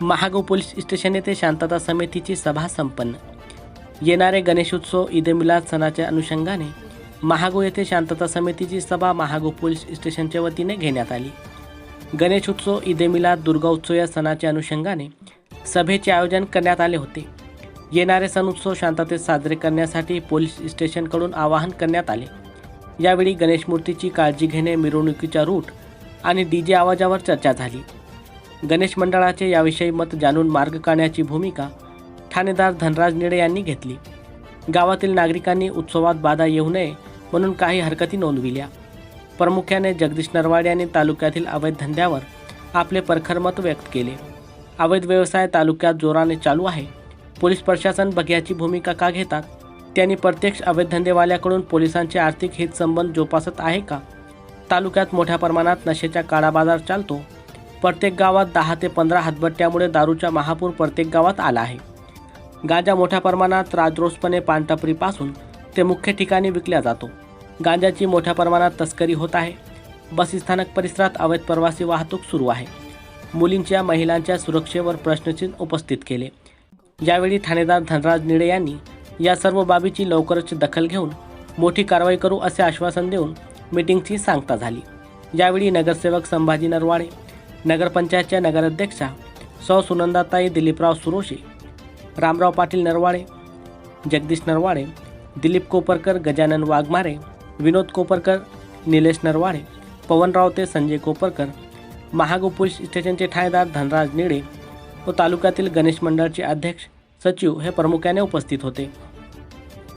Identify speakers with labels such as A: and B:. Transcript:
A: Mahagaon police station येथे शांतता समितीची सभा संपन्न. येणारे गणेशोत्सव ईद मिलाद सणाच्या अनुषंगाने महागो येथे शांतता समितीची सभा महागो पोलीस स्टेशनच्या वतीने घेण्यात आली. गणेशोत्सव ईद मिलाद दुर्गा उत्सव या सणाच्या अनुषंगाने सभेचे आयोजन करण्यात आले होते. येणारे सण उत्सव शांततेत साजरे करण्यासाठी पोलीस स्टेशनकडून आवाहन करण्यात आले. यावेळी गणेश मूर्तीची काळजी घेणे मिरवणुकीच्या रूट आणि डी जे आवाजावर चर्चा झाली. गणेश मंडळाचे याविषयी मत जाणून मार्ग काढण्याची भूमिका ठाणेदार धनराज निळे यांनी घेतली. गावातील नागरिकांनी उत्सवात बाधा येऊ नये म्हणून काही हरकती नोंदविल्या. प्रामुख्याने जगदीश नरवाड यांनी तालुक्यातील अवैध धंद्यावर आपले परखर मत व्यक्त केले. अवैध व्यवसाय तालुक्यात जोराने चालू आहे. पोलीस प्रशासन बघ्याची भूमिका का घेतात? त्यांनी प्रत्यक्ष अवैध धंदेवाल्याकडून पोलिसांचे आर्थिक हितसंबंध जोपासत आहे का? तालुक्यात मोठ्या प्रमाणात नशेचा काळा बाजार चालतो. प्रत्येक गावात दहा ते पंधरा हातभट्ट्यामुळे दारूचा महापूर प्रत्येक गावात आला आहे. गांजा मोठ्या प्रमाणात राजरोसपणे पानटपरीपासून ते मुख्य ठिकाणी विकल्या जातो. गांजाची मोठ्या प्रमाणात तस्करी होत आहे. बस स्थानक परिसरात अवैध प्रवासी वाहतूक सुरू आहे. मुलींच्या महिलांच्या सुरक्षेवर प्रश्नचिन्ह उपस्थित केले. यावेळी ठाणेदार धनराज निळे यांनी या सर्व बाबीची लवकरच दखल घेऊन मोठी कारवाई करू असे आश्वासन देऊन मीटिंगची सांगता झाली. यावेळी नगरसेवक संभाजी नरवाडे नगरपंचायतच्या नगराध्यक्षा सौ सुनंदाताई दिलीपराव सुरोशे रामराव पाटील नरवाडे जगदीश नरवाडे दिलीप कोपरकर गजानन वाघमारे विनोद कोपरकर निलेश नरवाडे पवनराव ते संजय कोपरकर महागो पोलीस स्टेशनचे ठाणेदार धनराज निळे व तालुक्यातील गणेश मंडळाचे अध्यक्ष सचिव हे प्रामुख्याने उपस्थित होते.